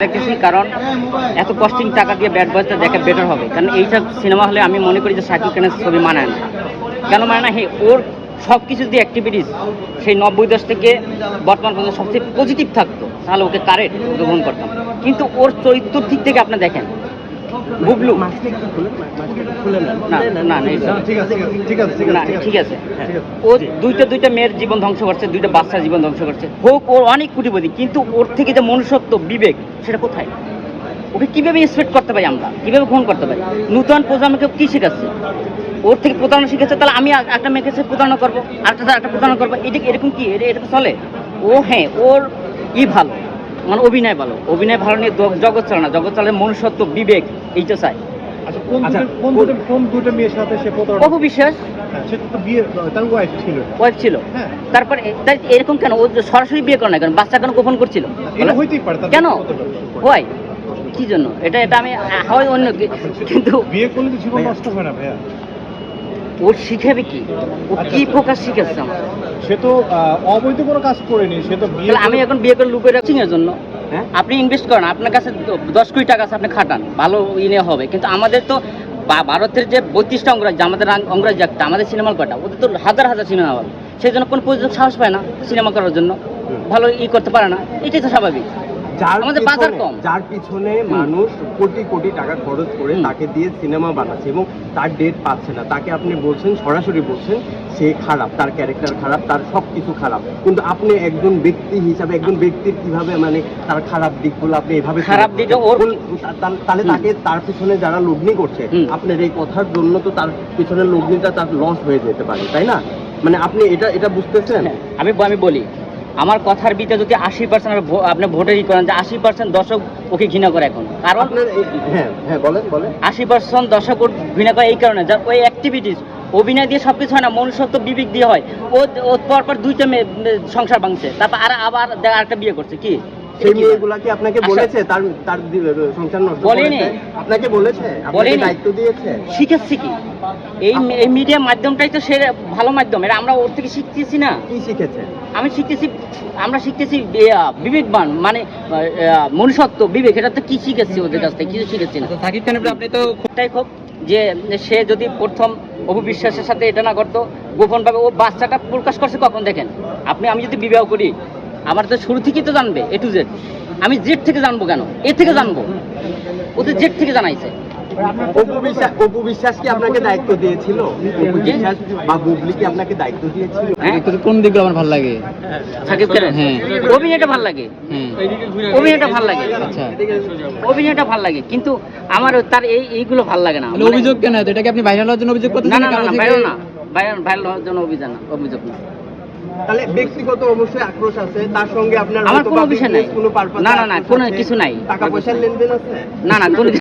দেখতেছি, কারণ এত কস্টিং টাকা দিয়ে ব্যাট বয়সটা দেখা বেটার হবে। কারণ এইসব সিনেমা হলে আমি মনে করি যে শাকিব খানের ছবি মানায় না। কেন মানে না? হে, ওর সব কিছু দিয়ে অ্যাক্টিভিটিস সেই নব্বই দশ থেকে বর্তমান পর্যন্ত সবচেয়ে পজিটিভ থাকতো। তাহলে ওকে কারেক্ট গ্রহণ করতাম। কিন্তু ওর চরিত্র দিক থেকে আপনি দেখেন বুবলু? না না ঠিক আছে ঠিক ঠিক ও দুইটা দুইটা মেয়ের জীবন ধ্বংস করছে দুইটা বাচ্চার জীবন ধ্বংস করছে। হোক ওর অনেক কোটিপতি কিন্তু ওর থেকে যে মনুষ্যত্ব বিবেক সেটা কোথায়? ওকে কীভাবে এক্সপেক্ট করতে পারি আমরা? কীভাবে গ্রহণ করতে পারি? নূতন প্রজন্মকে কি শেখাচ্ছে? ওর থেকে প্রতারণা শিখেছে তাহলে আমি একটা মেয়েকে সে প্রতারণা করব আরেকটা একটা প্রতারণা করব। এটা এরকম কি? এটা এটা চলে? ও হ্যাঁ ওর ই ভালো। মানে অভিনয় ভালো। অভিনয় ভালো নিয়ে জগৎ চলে না। জগৎ চলে মনুষ্যত্ব বিবেক এইটা চাই। আচ্ছা কোন আচ্ছা, দুটো- কোন দুটো কোন দুটো মেয়ের সাথে সে প্রতারণা অপু বিশ্বাস হ্যাঁ, সে তো বিয়ে তার ওয়াইফ ছিল। ওয়াইফ ছিল। হ্যাঁ। তারপরে এরকম কেন? ও সরাসরি বিয়ে করে না কেন? বাচ্চা কেন গোপন করছিল? কেন? হয় কি জন্য? এটা এটা আমি হয় অন্য কি- কিন্তু বিয়ে করলে জীবন নষ্ট হয় না ভাইয়া। ওর শিখাবে কি? ও কি। ফোকাস শিখাচ্ছে আমার? সে তো অবৈধ কোনো কাজ করেনি সে তো বিয়ে আমি এখন বিয়ে করে লুকিয়ে রাখছি এর জন্য। হ্যাঁ? আপনি ইনভেস্ট করেন আপনার কাছে দশ কোটি টাকা আছে আপনি খাটান ভালো ইনে হবে। কিন্তু আমাদের তো ভারতের যে বত্রিশটা অঙ্গরাজ্য আমাদের অঙ্গরাজ্য একটা আমাদের সিনেমা কটা ওদের তো হাজার হাজার সিনেমা হল সেই জন্য কোনো প্রযোজক সাহস পায় না সিনেমা করার জন্য। ভালো ই করতে পারে না এটাই তো স্বাভাবিক। আমাদের বাজার কম। যার পিছনে মানুষ কোটি কোটি টাকা খরচ করে তাকে দিয়ে সিনেমা বানাচ্ছে এবং তার ডেট পাচ্ছে না। তাকে আপনি বলছেন সরাসরি বলছেন সে খারাপ তার ক্যারেক্টার খারাপ তার সব কিছু খারাপ। কিন্তু আপনি একজন ব্যক্তি হিসাবে একজন ব্যক্তির কীভাবে মানে তার খারাপ দিকগুলো আপনি এভাবে খারাপ দিকে ওর- তাহলে তাকে তার পিছনে যারা লগ্নি করছে আপনার এই কথার জন্য তো তার পিছনে লগ্নিটা তার লস হয়ে যেতে পারে তাই না? মানে আপনি এটা এটা বুঝতেছেন? হ্যাঁ, আমি আমি বলি আমার কথার ভিতরে যদি আশি পার্সেন্ট আপনি ভোটেরই করেন যে আশি পার্সেন্ট দর্শক ওকে ঘৃণা করে এখন। কারণ হ্যাঁ হ্যাঁ আশি পার্সেন্ট দর্শক ঘৃণা করে এই কারণে যার ওই অ্যাক্টিভিটিস অভিনয় দিয়ে সব কিছু হয় না মনুষ্যত্ব বিবেক দিয়ে হয়। ও ও পর পর দুইটা সংসার ভাঙছে। তারপর আর আবার আরেকটা বিয়ে করছে কি? সেই এটা মেয়েগুলা কি আপনাকে। বলেছে? তার তার সংসার নষ্ট বলেনি। আপনাকে বলেছে? আপনাকে বলেনি। দায়িত্ব দিয়েছে? শিখেছি কি? এই এই মিডিয়া মাধ্যমটাই তো সে ভালো মাধ্যম। এটা আমরা ওর থেকে শিখতেছি না। কি শিখেছে? আমি শিখতেছি আমরা শিখতেছি বিবেকবান মানে মনুষ্যত্ব বিবেক এটা তো কি শিখেছি ওদের কাছ থেকে? কিছু শিখেছি না। সাকিব খানের আপনি তো এটাই খুব যে সে যদি প্রথম অপবিশ্বাসের সাথে এটা না করতো গোপনভাবে ও বাচ্চাটা প্রকাশ করছে কখন দেখেন? আপনি আমি যদি বিবাহ করি আমার তো শুরু থেকেই তো জানবে এ টু জেড আমি জেড থেকে জানব কেন? এ থেকে জানব। ওদের জেড থেকে জানাইছে। অপু বিশ্বাস অপু বিশ্বাস কি আপনাকে দায়িত্ব দিয়েছিল? অপু বিশ্বাস বা বুবলি কি আপনাকে দায়িত্ব দিয়েছিল? হ্যাঁ কোন দিকগুলো আমার ভালো লাগে? সাকিব খানের? হ্যাঁ। অভিনয়টা ভালো লাগে। হ্যাঁ। অভিনয়টা ভালো লাগে। আচ্ছা। অভিনয়টা ভালো লাগে কিন্তু আমার তার এই এইগুলো ভালো লাগে না মানে- অভিযোগ কেন এটা কি আপনি ভাইরাল হওয়ার জন্য অভিযোগ করতেছেন না না না ভাইরাল না। ভাইরাল ভাইরাল হওয়ার জন্য অভিযান না অভিযোগ না। তাহলে ব্যক্তিগত অবশ্যই আক্রোশ আছে তার সঙ্গে আপনার আমার কোনো বিষয় নাই। না, না, না, কোনো কিছু নাই। টাকা পয়সার লেনদেন আছে? না না কোনো